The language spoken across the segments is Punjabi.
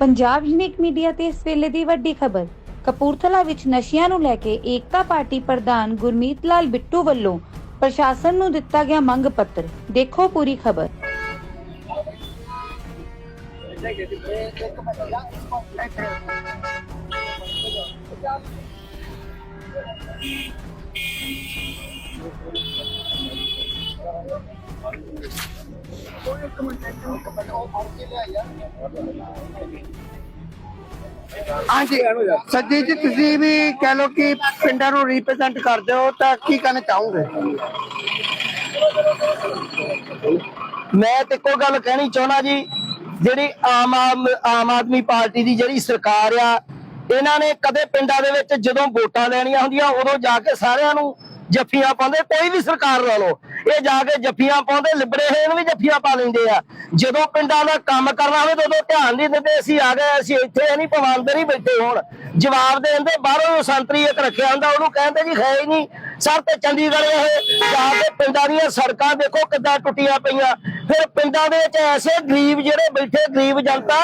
ਪੰਜਾਬ ਯੂਨਿਕ ਮੀਡੀਆ ਤੇ ਇਸ ਵੇਲੇ ਦੀ ਵੱਡੀ ਖਬਰ। ਕਪੂਰਥਲਾ ਵਿੱਚ ਨਸ਼ਿਆਂ ਨੂੰ ਲੈ ਕੇ ਏਕਤਾ ਪਾਰਟੀ ਪ੍ਰਧਾਨ ਗੁਰਮੀਤ ਲਾਲ ਬਿੱਟੂ ਵੱਲੋਂ ਪ੍ਰਸ਼ਾਸਨ ਨੂੰ ਦਿੱਤਾ ਗਿਆ ਮੰਗ ਪੱਤਰ। ਦੇਖੋ ਪੂਰੀ ਖਬਰ। ਹਾਂਜੀ, ਸੱਜੀ ਜੀ, ਤੁਸੀਂ ਵੀ ਕਹਿ ਲਓ ਕਿ ਪਿੰਡਾਂ ਨੂੰ ਰਿਪਰੈਜ਼ੈਂਟ ਕਰਦੇ ਹੋ, ਤਾਂ ਕੀ ਕਹਿਣਾ ਚਾਹੋਗੇ? ਮੈਂ ਤੇ ਇੱਕੋ ਗੱਲ ਕਹਿਣੀ ਚਾਹੁੰਦਾ ਜੀ, ਜਿਹੜੀ ਆਮ ਆਦਮ ਆਮ ਆਦਮੀ ਪਾਰਟੀ ਦੀ ਜਿਹੜੀ ਸਰਕਾਰ ਆ, ਇਹਨਾਂ ਨੇ ਕਦੇ ਪਿੰਡਾਂ ਦੇ ਵਿੱਚ ਜਦੋਂ ਵੋਟਾਂ ਲੈਣੀਆਂ ਹੁੰਦੀਆਂ, ਉਦੋਂ ਜਾ ਕੇ ਸਾਰਿਆਂ ਨੂੰ ਜੱਫੀਆਂ ਪਾਉਂਦੇ, ਕੋਈ ਵੀ ਸਰਕਾਰ ਲਾ ਲਓ। ਇਹ ਜਾ ਕੇ ਜੱਫੀਆਂ ਪਾਉਂਦੇ, ਲਿਬੜੇ ਹੋਏ ਨੂੰ ਵੀ ਜੱਫੀਆਂ ਪਾ ਲੈਂਦੇ ਆ। ਜਦੋਂ ਪਿੰਡਾਂ ਦਾ ਕੰਮ ਕਰਨਾ ਹੋਵੇ, ਉਦੋਂ ਧਿਆਨ ਨਹੀਂ ਦਿੰਦੇ, ਅਸੀਂ ਆ ਗਏ, ਅਸੀਂ ਇੱਥੇ ਨਹੀਂ ਪਵਾਂਦੇ ਨਹੀਂ ਬੈਠੇ ਹੋਣ। ਜਵਾਬ ਦੇਣ ਦੇ ਬਾਹਰੋਂ ਸੰਤਰੀ ਇੱਕ ਰੱਖਿਆ ਹੁੰਦਾ, ਉਹਨੂੰ ਕਹਿੰਦੇ ਜੀ ਹੈ ਹੀ ਨਹੀਂ। ਸਰ ਤੇ ਚੰਡੀਗੜ੍ਹ ਇਹ ਜਾ ਕੇ ਪਿੰਡਾਂ ਦੀਆਂ ਸੜਕਾਂ ਦੇਖੋ ਕਿੱਦਾਂ ਟੁੱਟੀਆਂ ਪਈਆਂ। ਫਿਰ ਪਿੰਡਾਂ ਦੇ ਵਿੱਚ ਐਸੇ ਗਰੀਬ ਜਿਹੜੇ ਬੈਠੇ, ਗਰੀਬ ਜਨਤਾ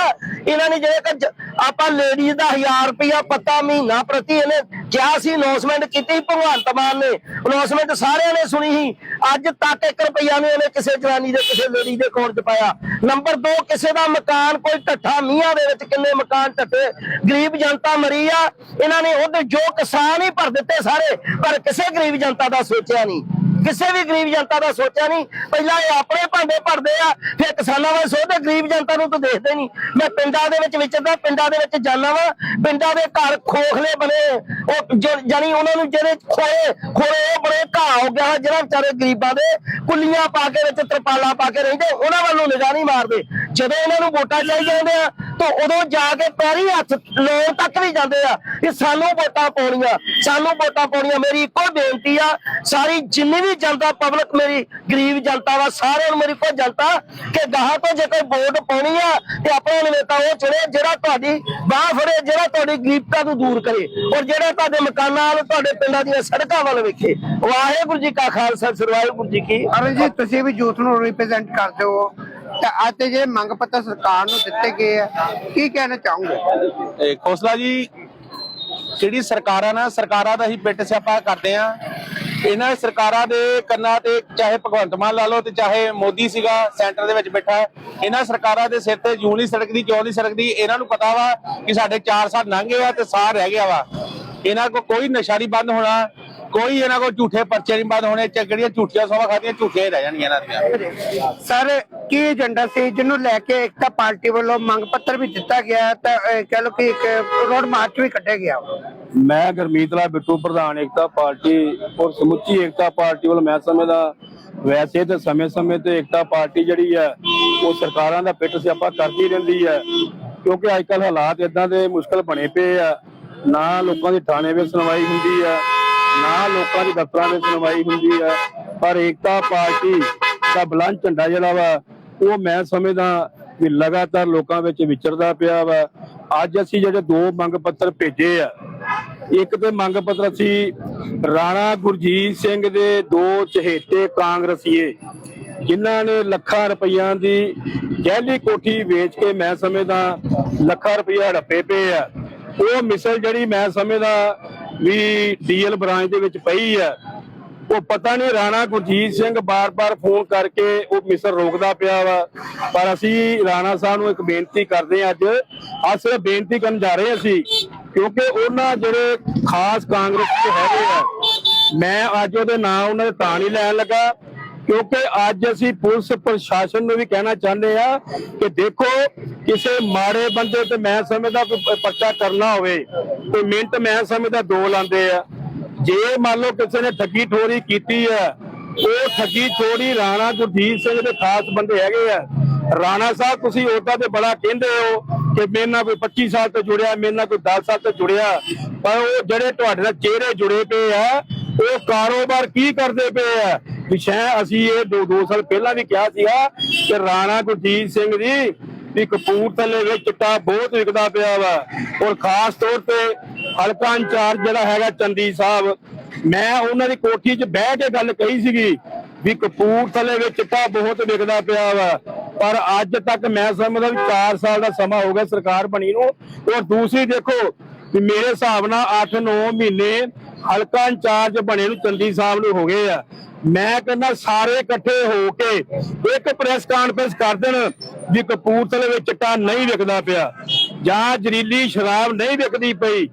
ਇਹਨਾਂ ਨੇ ਜਿਹੜੇ ਆਪਾਂ ਲੇਡੀਜ਼ ਦਾ 1000 ਰੁਪਇਆ ਪੱਤਾ ਮਹੀਨਾ ਪ੍ਰਤੀ ਇਹਨੇ ਕਿਹਾ ਸੀ ਅਨਾਉਂਸਮੈਂਟ ਕੀਤੀ ਭਗਵੰਤ ਮਾਨ ਨੇ। ਅਨਾਉਂਸਮੈਂਟ ਸਾਰਿਆਂ ਨੇ ਸੁਣੀ ਸੀ। ਅੱਜ ਤੱਕ 1 ਰੁਪਇਆ ਨਹੀਂ ਇਹਨੇ ਕਿਸੇ ਜਨਾਨੀ ਦੇ, ਕਿਸੇ ਲੇਡੀ ਦੇ ਅਕਾਊਂਟ 'ਚ ਪਾਇਆ। ਨੰਬਰ 2 ਕਿਸੇ ਦਾ ਮਕਾਨ ਕੋਈ ਢੱਠਾ ਮੀਆਂ ਦੇ ਵਿੱਚ ਕਿੰਨੇ ਮਕਾਨ ਢੱਠੇ। ਗਰੀਬ ਜਨਤਾ ਮਰੀ ਆ। ਇਹਨਾਂ ਨੇ ਉਹਦੇ ਜੋ ਕਿਸਾਨ ਹੀ ਭਰ ਦਿੱਤੇ ਸਾਰੇ, ਪਰ ਕਿਸੇ ਗਰੀਬ ਜਨਤਾ ਦਾ ਸੋਚਿਆ ਨਹੀਂ। ਕਿਸੇ ਵੀ ਗਰੀਬ ਜਨਤਾ ਦਾ ਸੋਚਿਆ ਨਹੀਂ। ਪਹਿਲਾਂ ਇਹ ਆਪਣੇ ਭਾਂਡੇ ਭਰਦੇ ਆ, ਫਿਰ ਕਿਸਾਨਾਂ ਵੱਲ ਸੋਚਦੇ, ਗਰੀਬ ਜਨਤਾ ਨੂੰ ਤਾਂ ਦੇਖਦੇ ਨਹੀਂ। ਮੈਂ ਪਿੰਡਾਂ ਦੇ ਵਿੱਚ ਵਿਚਰਦਾ, ਪਿੰਡਾਂ ਦੇ ਵਿੱਚ ਜਾਣਾ ਵਾ, ਪਿੰਡਾਂ ਦੇ ਘਰ ਖੋਖਲੇ ਬਣੇ। ਉਹ ਜ- ਉਹਨਾਂ ਨੂੰ ਜਿਹੜੇ ਖੋਏ ਖੋਏ ਉਹ ਬੜੇ ਘਾਹ ਹੋ ਗਿਆ ਜਿਹੜਾ ਵਿਚਾਰੇ ਗਰੀਬਾਂ ਦੇ ਕੁੱਲੀਆਂ ਪਾ ਕੇ ਵਿੱਚ, ਤਰਪਾਲਾਂ ਪਾ ਕੇ ਰਹਿੰਦੇ, ਉਹਨਾਂ ਵੱਲੋਂ ਨੂੰ ਨਿਗਾਹ ਨਹੀਂ ਮਾਰਦੇ। ਜਦੋਂ ਇਹਨਾਂ ਨੂੰ ਵੋਟਾਂ ਚਾਹੀਦੀਆਂ ਹੁੰਦੇ ਤਾਂ ਉਦੋਂ ਜਾ ਕੇ ਪੈਰੀ ਹੱਥ ਲਾਉਣ ਤੱਕ ਵੀ ਜਾਂਦੇ ਆ ਕਿ ਸਾਨੂੰ ਵੋਟਾਂ ਪਾਉਣੀਆਂ ਸਾਨੂੰ ਵੋਟਾਂ ਪਾਉਣੀਆਂ। ਮੇਰੀ ਇੱਕੋ ਬੇਨਤੀ ਆ ਸਾਰੀ ਜਿੰਨੀ ਵੀ ਜਨਤਾ ਪਬਲਿਕ ਮੇਰੀ ਗਰੀਬ ਜਨਤਾ ਵਾ ਸਾਰਿਆਂ ਨੂੰ ਮੇਰੀ ਇੱਕੋ ਜਨਤਾ ਕਿ ਗਾਹਾਂ ਤੋਂ ਜੇ ਕੋਈ ਵੋਟ ਪਾਉਣੀ ਆ ਤੇ ਆਪਣਾ ਨੇਤਾ ਉਹ ਚੁਣੇ ਜਿਹੜਾ ਤੁਹਾਡੀ ਬਾਹ ਫੜੇ ਜਿਹੜਾ ਤੁਹਾਡੀ ਗਰੀਬਤਾ ਨੂੰ ਦੂਰ ਕਰੇ ਔਰ ਜਿਹੜਾ ਤੁਹਾਡੇ ਮਕਾਨਾਂ ਵੱਲ ਤੁਹਾਡੇ ਪਿੰਡਾਂ ਦੀਆਂ ਸੜਕਾਂ ਵੱਲ ਵੇਖੇ। ਵਾਹਿਗੁਰੂ ਜੀ ਕਾ ਖਾਲਸਾ ਸ੍ਰੀ ਵਾਹਿਗੁਰੂ ਜੀ ਕੀ ਅਰਨ ਜੀ ਤੁਸੀਂ ਵੀ ਯੂਥ ਨੂੰ ਰਿਪਰੈਜ਼ੈਂਟ ਕਰਦੇ ਹੋ। ਤਾਂ ਅੱਜ ਦੇ ਮੰਗ ਪੱਤਰ ਸਰਕਾਰ ਨੂੰ ਦਿੱਤੇ ਗਏ ਆ। ਕੀ ਕਹਿਣਾ ਚਾਹੋਗੇ? ਇਹ ਖੋਸਲਾ ਜੀ, ਜਿਹੜੀ ਸਰਕਾਰਾਂ ਨਾ, ਸਰਕਾਰਾਂ ਦਾ ਹੀ ਪਿੱਟ ਸਿਆਪਾ ਕਰਦੇ ਆ। ਇਹਨਾਂ ਸਰਕਾਰਾਂ ਦੇ ਕੰਨਾਂ ਤੇ ਚਾਹੇ ਭਗਵੰਤ ਮਾਨ ਲਾ ਲਓ ਤੇ ਚਾਹੇ ਮੋਦੀ ਸੀਗਾ, ਸੈਂਟਰ ਦੇ ਵਿੱਚ ਬੈਠਾ ਇਹਨਾਂ ਸਰਕਾਰਾਂ ਦੇ ਸਿਰ ਤੇ ਜੂੰ ਨਹੀਂ ਸੜਕਦੀ, ਕਿਉਂ ਨਹੀਂ ਸੜਕਦੀ? ਇਹਨਾਂ ਨੂੰ ਪਤਾ ਵਾ ਕਿ ਸਾਡੇ 4 ਸਾਲ ਲੰਘ ਗਏ ਆ ਤੇ ਸਾਹ ਰਹਿ ਗਿਆ ਵਾ। ਇਹਨਾਂ ਕੋ ਕੋਈ ਨਸ਼ਾ ਨਹੀਂ ਬੰਦ ਹੋਣਾ। ਕੋਈ ਇਹਨਾਂ ਕੋ ਝੂਠੇ ਪਰਚੇ ਨਹੀਂ ਬੰਦ ਹੋਣੇ ਚ- ਜਿਹੜੀਆਂ ਝੂਠੀਆਂ ਸੋਵਾ ਖਾਦੀਆਂ ਝੂਠੀਆਂ ਹੀ ਰਹਿ ਜਾਣਗੀਆਂ ਇਹਨਾਂ ਦੀਆਂ। ਸਰ ਕੀ ਏਜੰਡਾ ਸੀ ਜਿਹਨੂੰ ਲੈ ਕੇ ਏਕਤਾ ਪਾਰਟੀ ਵੱਲੋਂ ਮੰਗ ਪੱਤਰ ਵੀ ਦਿੱਤਾ ਗਿਆ ਤਾਂ ਕਹਿ ਲਓ ਕਿ ਇੱਕ ਰੋਡ ਮਾਰਚ ਵੀ ਕੱਢਿਆ ਗਿਆ। ਮੈਂ ਗਰਮੀਤ ਲਾਲ ਬਿੱਟੂ ਪ੍ਰਧਾਨ ਏਕਤਾ ਪਾਰਟੀ ਔਰ ਸਮੁੱਚੀ ਏਕਤਾ ਪਾਰਟੀ ਵੱਲ ਮੈਂ ਸਮਝਦਾ ਵੈਸੇ ਤੇ ਸਮੇਂ-ਸਮੇਂ ਤੇ ਏਕਤਾ ਪਾਰਟੀ ਜਿਹੜੀ ਹੈ ਉਹ ਸਰਕਾਰਾਂ ਦਾ ਪਿੱਟ ਸਿਆਪਾ ਕਰਦੀ ਰਹਿੰਦੀ ਹੈ ਕਿਉਂਕਿ ਅੱਜ ਕੱਲ ਹਾਲਾਤ ਇਦਾਂ ਦੇ ਮੁਸ਼ਕਲ ਬਣੇ ਪਏ ਆ ਨਾ ਲੋਕਾਂ ਦੀ ਥਾਣੇ ਵਿੱਚ ਸੁਣਵਾਈ ਹੁੰਦੀ ਆ ਨਾ ਲੋਕਾਂ ਦੀ ਦਫ਼ਤਰਾਂ ਵਿੱਚ ਸੁਣਵਾਈ ਹੁੰਦੀ ਆ, ਪਰ ਏਕਤਾ ਪਾਰਟੀ ਦਾ ਬਲੰਦ ਝੰਡਾ ਜਿਹੜਾ ਵਾ, ਉਹ ਮੈਂ ਸਮਝਦਾ ਵੀ ਲਗਾਤਾਰ ਲੋਕਾਂ ਵਿੱਚ ਵਿਚਰਦਾ ਪਿਆ ਵਾ। ਅੱਜ ਅਸੀਂ ਜਿਹੜੇ ਦੋ ਮੰਗ ਪੱਤਰ ਭੇਜੇ ਆ, ਇੱਕ ਤੇ ਮੰਗ ਪੱਤਰ ਅਸੀਂ ਰਾਣਾ ਗੁਰਜੀਤ ਸਿੰਘ ਦੇ ਦੋ ਚਹੇਤੇ ਕਾਂਗਰਸੀਏ, ਜਿਨ੍ਹਾਂ ਨੇ ਲੱਖਾਂ ਰੁਪਈਆਂ ਦੀ ਗਹਿਲੀ ਕੋਠੀ ਵੇਚ ਕੇ ਮੈਂ ਸਮਝਦਾ ਲੱਖਾਂ ਰੁਪਈਆ ਹੜੱਪੇ ਪਏ ਆ। ਉਹ ਮਿਸਲ ਜਿਹੜੀ ਮੈਂ ਸਮਝਦਾ ਵੀ ਡੀਐਲ ਬ੍ਰਾਂਚ ਦੇ ਵਿੱਚ ਪਈ ਹੈ ਉਹ ਪਤਾ ਨਹੀਂ ਰਾਣਾ ਗੁਰਜੀਤ ਸਿੰਘ ਬਾਰ-ਬਾਰ ਫੋਨ ਕਰਕੇ ਉਹ ਮਿਸਰ ਰੋਕਦਾ ਪਿਆ ਵਾ। ਪਰ ਅਸੀਂ ਰਾਣਾ ਸਾਹਿਬ ਨੂੰ ਇੱਕ ਬੇਨਤੀ ਕਰਦੇ ਹਾਂ ਅੱਜ। ਅਸਲ ਬੇਨਤੀ ਕਰਨ ਜਾ ਰਹੇ ਅਸੀਂ, ਕਿਉਂਕਿ ਉਹਨਾਂ ਜਿਹੜੇ ਖਾਸ ਕਾਂਗਰਸ ਦੇ ਹੈਗੇ ਆ, ਮੈਂ ਅੱਜ ਉਹਦੇ ਨਾਂ ਉਹਨਾਂ ਦੇ ਤਾਂ ਨਹੀਂ ਲੈਣ ਲੱਗਾ। ਕਿਉਂਕਿ ਅੱਜ ਅਸੀਂ ਪੁਲਿਸ ਪ੍ਰਸ਼ਾਸਨ ਨੂੰ ਵੀ ਕਹਿਣਾ ਚਾਹੁੰਦੇ ਆ ਕਿ ਦੇਖੋ, ਕਿਸੇ ਮਾੜੇ ਬੰਦੇ ਤੇ ਮੈਂ ਸਮਝਦਾ ਕੋਈ ਪਰਚਾ ਕਰਨਾ ਹੋਵੇ, ਕੋਈ ਮਿੰਟ ਮੈਂ ਸਮਝਦਾ ਦੋ ਲਾਂਦੇ ਆ। ਜੇ ਮੰਨ ਲਓ ਕਿਸੇ ਨੇ ਠੱਗੀ ਠੋਰੀ ਕੀਤੀ ਹੈ ਉਹ ਠੱਗੀ ਠੋਰੀ ਰਾਣਾ ਗੁਰਜੀਤ ਸਿੰਘ ਦੇ ਖਾਸ ਬੰਦੇ ਹੈਗੇ ਆ। ਰਾਣਾ ਸਾਹਿਬ, ਤੁਸੀਂ ਉਹਦਾ ਤੇ ਬੜਾ ਕਹਿੰਦੇ ਹੋ ਕਿ ਮੇਰੇ ਨਾਲ ਕੋਈ 25 ਸਾਲ ਤੋਂ ਜੁੜਿਆ, ਮੇਰੇ ਨਾਲ ਕੋਈ 10 ਸਾਲ ਤੋਂ ਜੁੜਿਆ, ਪਰ ਉਹ ਜਿਹੜੇ ਤੁਹਾਡੇ ਨਾਲ ਚਿਹਰੇ ਜੁੜੇ ਪਏ ਆ, ਉਹ ਕਾਰੋਬਾਰ ਕੀ ਕਰਦੇ ਪਏ ਆ? ਵਿਸ਼ੇ ਅਸੀਂ ਇਹ ਦੋ ਦੋ ਸਾਲ ਪਹਿਲਾਂ ਵੀ ਕਿਹਾ ਸੀਗਾ ਕਿ ਰਾਣਾ ਗੁਰਜੀਤ ਸਿੰਘ ਜੀ ਵੀ ਕਪੂਰਥਲੇ ਵਿੱਚ ਚਿੱਟਾ ਬਹੁਤ ਵਿਕਦਾ ਪਿਆ ਵਾ। ਔਰ ਖਾਸ ਤੌਰ ਤੇ ਹਲਕਾ ਇੰਚਾਰਜ ਜਿਹੜਾ ਹੈਗਾ ਚੰਦੀ ਸਾਹਿਬ, ਮੈਂ ਉਹਨਾਂ ਦੀ ਕੋਠੀ 'ਚ ਬਹਿ ਕੇ ਗੱਲ ਕਹੀ ਸੀਗੀ ਵੀ ਕਪੂਰਥਲੇ ਵਿੱਚ ਚਿੱਟਾ ਬਹੁਤ ਵਿਕਦਾ ਪਿਆ ਵਾ। ਪਰ ਅੱਜ ਤੱਕ ਮੈਂ ਸਮਝਦਾ ਵੀ 4 ਸਾਲ ਦਾ ਸਮਾਂ ਹੋ ਗਿਆ ਸਰਕਾਰ ਬਣੀ ਨੂੰ। ਔਰ ਦੂਸਰੀ ਦੇਖੋ ਵੀ ਮੇਰੇ ਹਿਸਾਬ ਨਾਲ 8-9 ਮਹੀਨੇ ਹਲਕਾ ਇੰਚਾਰਜ ਬਣੇ ਨੂੰ ਚੰਦੀ ਸਾਹਿਬ ਨੂੰ ਹੋ ਗਏ ਆ। ਮੈਂ ਕਹਿੰਦਾ ਸਾਰੇ ਇਕੱਠੇ ਹੋ ਕੇ ਇੱਕ ਪ੍ਰੈਸ ਕਾਨਫਰੰਸ ਕਰ ਦੇਣ ਵੀ ਕਪੂਰਥਲੇ ਵਿੱਚ ਚਿੱਟਾ ਨਹੀਂ ਵਿਕਦਾ ਪਿਆ। ਜਾਂ ਜ਼ਰੀਲੀ ਸ਼ਰਾਬ ਨਹੀਂ ਵਿਕਦੀ ਪਈ।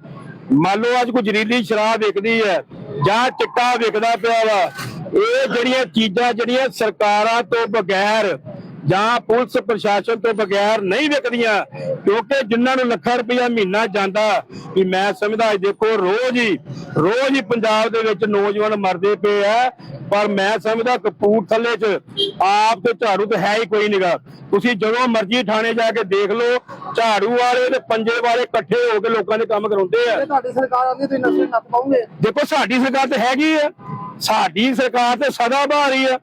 ਮੰਨ ਲਓ ਅੱਜ ਕੋਈ ਜ਼ਰੀਲੀ ਸ਼ਰਾਬ ਵਿਕਦੀ ਹੈ, ਜਾਂ ਚਿੱਟਾ ਵਿਕਦਾ ਪਿਆ ਵਾ। ਇਹ ਜਿਹੜੀਆਂ ਚੀਜ਼ਾਂ, ਜਿਹੜੀਆਂ ਸਰਕਾਰਾਂ ਤੋਂ ਬਗੈਰ ਜਾਂ ਪੁਲਿਸ ਪ੍ਰਸ਼ਾਸਨ ਤੋਂ ਬਗੈਰ ਨਹੀਂ ਵਿਕਦੀਆਂ ਕਿਉਂਕਿ ਜਿਨ੍ਹਾਂ ਨੂੰ ਲੱਖਾਂ ਰੁਪਇਆ ਮਹੀਨਾ ਜਾਂਦਾ ਵੀ ਮੈਂ ਸਮਝਦਾ ਦੇਖੋ ਰੋਜ਼ ਹੀ ਰੋਜ਼ ਹੀ ਪੰਜਾਬ ਦੇ ਵਿੱਚ ਨੌਜਵਾਨ ਮਰਦੇ ਪਏ ਆ ਪਰ ਮੈਂ ਸਮਝਦਾ ਕਪੂਰਥਲੇ 'ਚ ਆਪ ਤੇ ਝਾੜੂ ਤੇ ਹੈ ਹੀ ਕੋਈ ਨਿਗਾ। ਤੁਸੀਂ ਜਦੋਂ ਮਰਜ਼ੀ ਥਾਣੇ ਜਾ ਕੇ ਦੇਖ ਲਓ ਝਾੜੂ ਵਾਲੇ ਤੇ ਪੰਜੇ ਵਾਲੇ ਇਕੱਠੇ ਹੋ ਕੇ ਲੋਕਾਂ ਦੇ ਕੰਮ ਕਰਾਉਂਦੇ ਆ। ਤੁਹਾਡੀ ਸਰਕਾਰ ਆਉਂਦੀ ਤੁਸੀਂ ਨਸ਼ੇ ਨੱਪ ਪਾਉਂਗੇ। ਦੇਖੋ ਸਾਡੀ ਸਰਕਾਰ ਤੇ ਹੈਗੀ ਆ ਸਾਡੀ ਸਰਕਾਰ ਤੇ ਸਦਾ ਬਹਾਰੀ ਆ।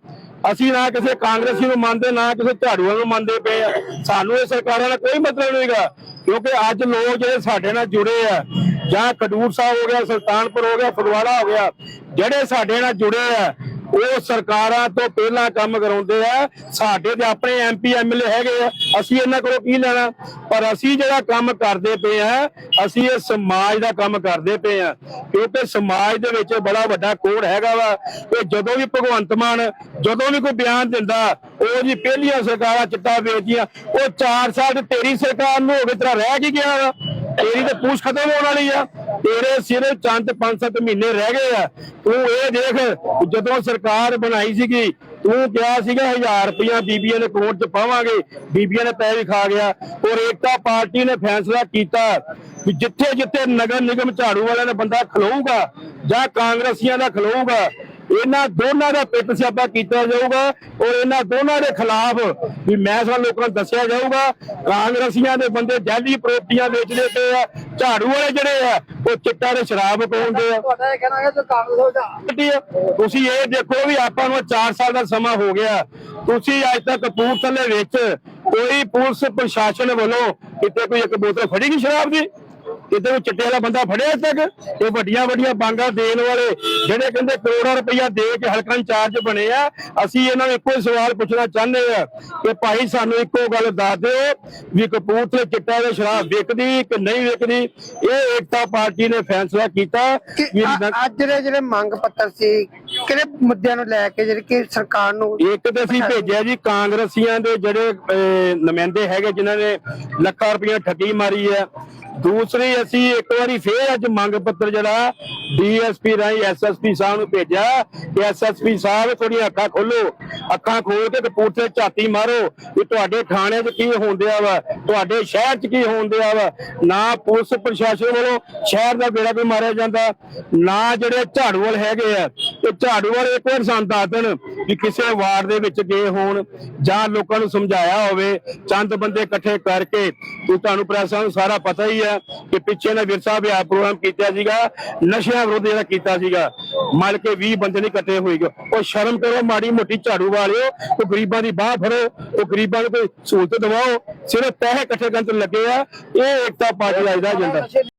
ਅਸੀਂ ਨਾ ਕਿਸੇ ਕਾਂਗਰਸੀ ਨੂੰ ਮੰਨਦੇ, ਨਾ ਕਿਸੇ ਝਾੜੂਆਂ ਨੂੰ ਮੰਨਦੇ ਪਏ ਆ। ਸਾਨੂੰ ਇਹ ਸਰਕਾਰਾਂ ਨਾਲ ਕੋਈ ਮਤਲਬ ਨਹੀਂਗਾ ਕਿਉਂਕਿ ਅੱਜ ਲੋਕ ਜਿਹੜੇ ਸਾਡੇ ਨਾਲ ਜੁੜੇ ਆ, ਜਾਂ ਖਡੂਰ ਸਾਹਿਬ ਹੋ ਗਿਆ, ਸੁਲਤਾਨਪੁਰ ਹੋ ਗਿਆ, ਫਗਵਾੜਾ ਹੋ ਗਿਆ, ਜਿਹੜੇ ਸਾਡੇ ਨਾਲ ਜੁੜੇ ਆ ਉਹ ਸਰਕਾਰਾਂ ਤੋਂ ਪਹਿਲਾਂ ਕੰਮ ਕਰਾਉਂਦੇ ਆ। ਸਾਡੇ ਤੇ ਆਪਣੇ ਐਮਪੀ ਐਮਐਲਏ ਹੈਗੇ ਆ। ਅਸੀਂ ਇਹਨਾਂ ਕੋਲੋਂ ਕੀ ਲੈਣਾ? ਪਰ ਅਸੀਂ ਜਿਹੜਾ ਕੰਮ ਕਰਦੇ ਪਏ ਆ, ਅਸੀਂ ਇਹ ਸਮਾਜ ਦਾ ਕੰਮ ਕਰਦੇ ਪਏ ਆ। ਕਿਉਂਕਿ ਸਮਾਜ ਦੇ ਵਿੱਚ ਬੜਾ ਵੱਡਾ ਕੋੜ ਹੈਗਾ ਵਾ। ਕਿ ਜਦੋਂ ਵੀ ਭਗਵੰਤ ਮਾਨ ਜਦੋਂ ਵੀ ਕੋਈ ਬਿਆਨ ਦਿੰਦਾ, ਉਹ ਜੀ ਪਹਿਲੀਆਂ ਸਰਕਾਰਾਂ ਚਿੱਟਾ ਵੇਚਦੀਆਂ। ਉਹ 4 ਸਾਲ ਤੇਰੀ ਸਰਕਾਰ ਨੂੰ ਹੋ ਗਏ ਤੇਰਾ ਰਹਿ ਕੀ ਗਿਆ ਵਾ? ਤੇਰੀ ਤੇ ਪੂਛ ਖਤਮ ਹੋਣ ਵਾਲੀ ਆ। ਤੇਰੇ ਸਿਰ ਚੰਦ 5-7 ਮਹੀਨੇ ਰਹਿ ਗਏ ਆ। ਤੂੰ ਇਹ ਦੇਖ, ਜਦੋਂ ਸਰਕਾਰ ਬਣਾਈ ਸੀਗੀ, ਤੂੰ ਕਿਹਾ ਸੀਗਾ 1000 ਰੁਪਇਆ ਬੀਬੀਆਂ ਨੇ ਅਕਾਊਂਟ 'ਚ ਪਾਵਾਂਗੇ, ਬੀਬੀਆਂ ਨੇ ਪੈਸੇ ਵੀ ਖਾ ਗਿਆ। ਔਰ ਏਕਤਾ ਪਾਰਟੀ ਨੇ ਫੈਸਲਾ ਕੀਤਾ ਕਿ ਜਿੱਥੇ ਜਿੱਥੇ ਨਗਰ ਨਿਗਮ ਝਾੜੂ ਵਾਲਿਆਂ ਦਾ ਬੰਦਾ ਖਲੋਊਗਾ ਜਾਂ ਕਾਂਗਰਸੀਆਂ ਦਾ ਖਲੋਊਗਾ ਇਹਨਾਂ ਦੋਨਾਂ ਦਾ ਪਿੱਟ ਸਿਆਪਾ ਕੀਤਾ ਜਾਊਗਾ ਔਰ ਇਹਨਾਂ ਦੋਨਾਂ ਦੇ ਖਿਲਾਫ ਵੀ ਮੈਂ ਸਾਰੇ ਲੋਕਾਂ ਨੂੰ ਦੱਸਿਆ ਜਾਊਗਾ। ਕਾਂਗਰਸੀਆਂ ਦੇ ਬੰਦੇ ਜੈਲੀ ਪ੍ਰਾਪਰਟੀਆਂ ਵੇਚਦੇ ਪਏ ਆ ਝਾੜੂ ਵਾਲੇ ਜਿਹੜੇ ਆ ਉਹ ਚਿੱਟਾ ਤੇ ਸ਼ਰਾਬ ਪਾਉਂਦੇ ਆ। ਤੁਹਾਡਾ ਇਹ ਕਹਿਣਾ ਹੈ ਕਿ ਕਾਂਗਰਸ ਹੋ ਜਾ। ਪਾਰਟੀ ਆ। ਤੁਸੀਂ ਇਹ ਦੇਖੋ ਵੀ ਆਪਾਂ ਨੂੰ 4 ਸਾਲ ਦਾ ਸਮਾਂ ਹੋ ਗਿਆ। ਤੁਸੀਂ ਅੱਜ ਤੱਕ ਕਪੂਰਥਲੇ ਵਿੱਚ ਕੋਈ ਪੁਲਿਸ ਪ੍ਰਸ਼ਾਸਨ ਵੱਲੋਂ ਕਿਤੇ ਕੋਈ ਇੱਕ ਬੋਤਲ ਫੜੀ ਗਈ ਸ਼ਰਾਬ ਦੀ? ਕਿਤੇ ਕੋਈ ਚਿੱਟੇ ਵਾਲਾ ਬੰਦਾ ਫੜਿਆ ਤੱਕ? ਇਹ ਵੱਡੀਆਂ ਵੱਡੀਆਂ ਬਾਂਗਾਂ ਦੇਣ ਵਾਲੇ ਜਿਹੜੇ ਕਹਿੰਦੇ ਕਰੋੜਾਂ ਰੁਪਈਆ ਦੇ ਕੇ ਹਲਕਾ ਇੰਚਾਰਜ ਬਣੇ ਆ ਅਸੀਂ ਇਹਨਾਂ ਨੂੰ ਇੱਕੋ ਹੀ ਸਵਾਲ ਪੁੱਛਣਾ ਚਾਹੁੰਦੇ ਆ ਕਿ ਭਾਈ ਸਾਨੂੰ ਇੱਕੋ ਗੱਲ ਦੱਸ ਦਿਓ ਵੀ ਕਪੂਰਥਲੇ ਚਿੱਟਾ ਦੇ ਸ਼ਰਾਬ ਵਿਕਦੀ ਕਿ ਨਹੀਂ ਵਿਕਦੀ? ਇਹ ਏਕਤਾ ਪਾਰਟੀ ਨੇ ਫੈਸਲਾ ਕੀਤਾ ਕਿ ਅੱਜ ਦੇ ਜਿਹੜੇ ਮੰਗ ਪੱਤਰ ਸੀ ਕਿਹੜੇ ਮੁੱਦਿਆਂ ਨੂੰ ਲੈ ਕੇ ਜਿਹੜੇ ਕਿ ਸਰਕਾਰ ਨੂੰ ਇੱਕ ਤੇ ਅਸੀਂ ਭੇਜਿਆ ਜੀ ਕਾਂਗਰਸੀਆਂ ਦੇ ਜਿਹੜੇ ਨੁਮਾਇੰਦੇ ਹੈਗੇ ਜਿਨ੍ਹਾਂ ਨੇ ਲੱਖਾਂ ਰੁਪਏ ਠੱਗੀ ਮਾਰੀ ਹੈ ਦੂਸਰੀ ਅਸੀਂ ਇੱਕ ਵਾਰੀ ਫੇਰ ਅੱਜ ਮੰਗ ਪੱਤਰ ਜਿਹੜਾ ਡੀਐਸਪੀ ਰਾਹੀਂ ਐਸਐਸਪੀ ਸਾਹਿਬ ਨੂੰ ਭੇਜਿਆ ਕਿ ਐਸਐਸਪੀ ਸਾਹਿਬ ਥੋੜੀਆਂ ਅੱਖਾਂ ਖੋਲੋ ਅੱਖਾਂ ਖੋਲ ਕੇ ਕਪੂਰਥਲੇ ਝਾਤੀ ਮਾਰੋ ਕਿ ਤੁਹਾਡੇ ਥਾਣੇ 'ਚ ਕੀ ਹੁੰਦਿਆ ਵਾ, ਤੁਹਾਡੇ ਸ਼ਹਿਰ 'ਚ ਕੀ ਹੁੰਦਿਆ ਵਾ। ਨਾ ਪੁਲਿਸ ਪ੍ਰਸ਼ਾਸਨ ਵੱਲੋਂ ਸ਼ਹਿਰ ਦਾ ਬੇੜਾ ਵੀ ਮਾਰਿਆ ਜਾਂਦਾ, ਨਾ ਜਿਹੜੇ ਝਾੜੂ ਵਾਲੇ ਹੈਗੇ ਆ, ਤੇ ਝਾੜੂ ਵਾਲੇ ਇੱਕ ਵਾਰ ਸਾਨੂੰ ਦੱਸ ਦੇਣ ਕਿ ਕਿਸੇ ਵਾਰਡ ਦੇ ਵਿੱਚ ਗਏ ਹੋਣ ਜਾਂ ਲੋਕਾਂ ਨੂੰ ਸਮਝਾਇਆ ਹੋਵੇ, ਚੰਦ ਬੰਦੇ ਇਕੱਠੇ ਕਰਕੇ। ਤੇ ਤੁਹਾਨੂੰ ਪ੍ਰੈਸਾਂ ਨੂੰ ਸਾਰਾ ਪਤਾ ਹੀ ਹੈ ਕਿ ਪਿੱਛੇ ਨੇ ਵਿਰਸਾ ਵਿਆਹ ਪ੍ਰੋਗਰਾਮ ਕੀਤਾ ਸੀਗਾ, ਨਸ਼ਿਆਂ ਵਿਰੁੱਧ ਜਿਹੜਾ ਕੀਤਾ ਸੀਗਾ ਮਲ ਕੇ 20 ਬੰਦੇ ਨਹੀਂ ਇਕੱਠੇ ਹੋਏ ਉਹ ਸ਼ਰਮ ਕਰੋ, ਮਾੜੀ ਮੋਟੀ ਝਾੜੂ ਵਾਲਿਓ, ਉਹ ਗਰੀਬਾਂ ਦੀ ਬਾਹ ਫੜੋ, ਉਹ ਗਰੀਬਾਂ ਨੂੰ ਕੋਈ ਸਹੂਲਤ ਦਿਵਾਓ, ਸਿਰਫ ਪੈਸੇ ਇਕੱਠੇ ਕਰਨ ਤੇ ਲੱਗੇ ਆ, ਇਹ ਏਕਤਾ ਪਾਰਟੀ ਦਾ ਇਹਦਾ ਏਜੰਡਾ